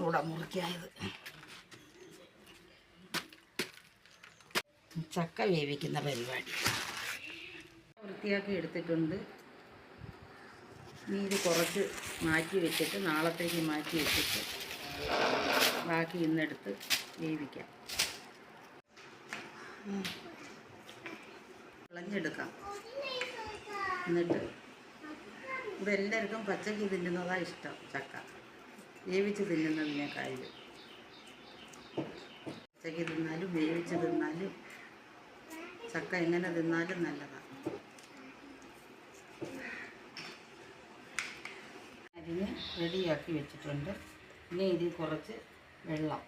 ഇവിടെ മുറിക്കായത് ചക്ക വേവിക്കുന്ന പരിപാടി. വൃത്തിയാക്കി എടുത്തിട്ടുണ്ട്. നീര് കുറച്ച് മാറ്റി വെച്ചിട്ട് നാളത്തേക്ക് മാറ്റി വെച്ചിട്ട് ബാക്കി ഇന്നെടുത്ത് വേവിക്കാം. വിളഞ്ഞെടുക്കാം എന്നിട്ട് ഇവിടെ എല്ലാവർക്കും പച്ചക്ക് തിന്നുന്നതാണ് ഇഷ്ടം ചക്ക. വേവിച്ച് തിന്നുന്നതിനേക്കായത് ഉച്ചയ്ക്ക് തിന്നാലും വേവിച്ച് തിന്നാലും ചക്ക എങ്ങനെ തിന്നാലും നല്ലതാണ് അരിഞ്ഞ് റെഡിയാക്കി വെച്ചിട്ടുണ്ട്. ഇനി ഇതിൽ കുറച്ച് വെള്ളം.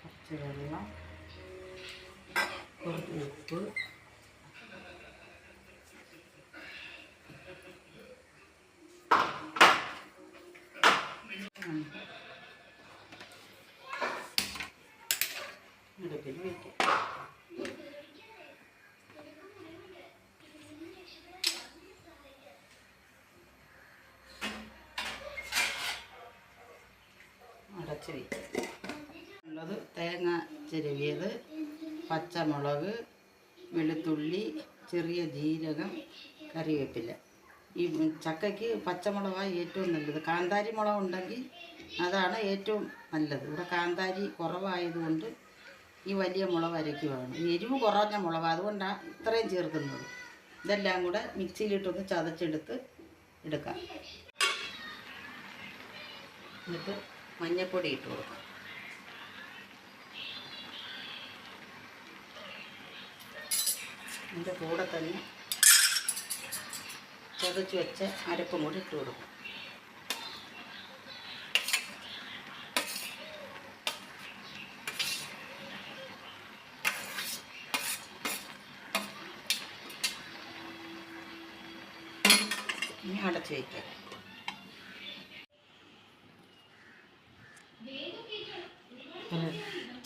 കുറച്ച് വെള്ളം. കുറച്ച് ഉപ്പ്. അടുപ്പിൽ തേങ്ങ ചിരവിയത് പച്ചമുളക് വെളുത്തുള്ളി ചെറിയ ജീരകം കറിവേപ്പില. ഈ ചക്കയ്ക്ക് പച്ചമുളകാണ് ഏറ്റവും നല്ലത്. കാന്താരി മുളക് ഉണ്ടെങ്കിൽ അതാണ് ഏറ്റവും നല്ലത്. ഇവിടെ കാന്താരി കുറവായതുകൊണ്ട് ഈ വലിയ മുളക് അരയ്ക്കുവാണ്. എരിവ് കുറഞ്ഞ മുളക് അതുകൊണ്ടാണ് ഇത്രയും ചേർക്കുന്നത്. ഇതെല്ലാം കൂടെ മിക്സിയിലിട്ടൊന്ന് ചതച്ചെടുത്ത് എടുക്കാം. എന്നിട്ട് മഞ്ഞൾപ്പൊടി ഇട്ട് കൊടുക്കാം. അതിന്റെ കൂടെ തന്നെ ചതച്ച് വെച്ച അരപ്പും കൂടി ഇട്ട് കൊടുക്കും. ഇനി അടച്ചു വയ്ക്കുക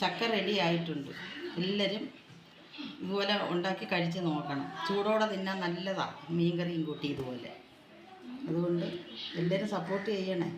ചക്ക റെഡി ആയിട്ടുണ്ട്. എല്ലാവരും ഇതുപോലെ ഉണ്ടാക്കി കഴിച്ച് നോക്കണം. ചൂടോടെ തിന്നാൻ നല്ലതാണ് മീൻകറിയും കൂട്ടി ഇതുപോലെ. അതുകൊണ്ട് എല്ലാവരും സപ്പോർട്ട് ചെയ്യണേ.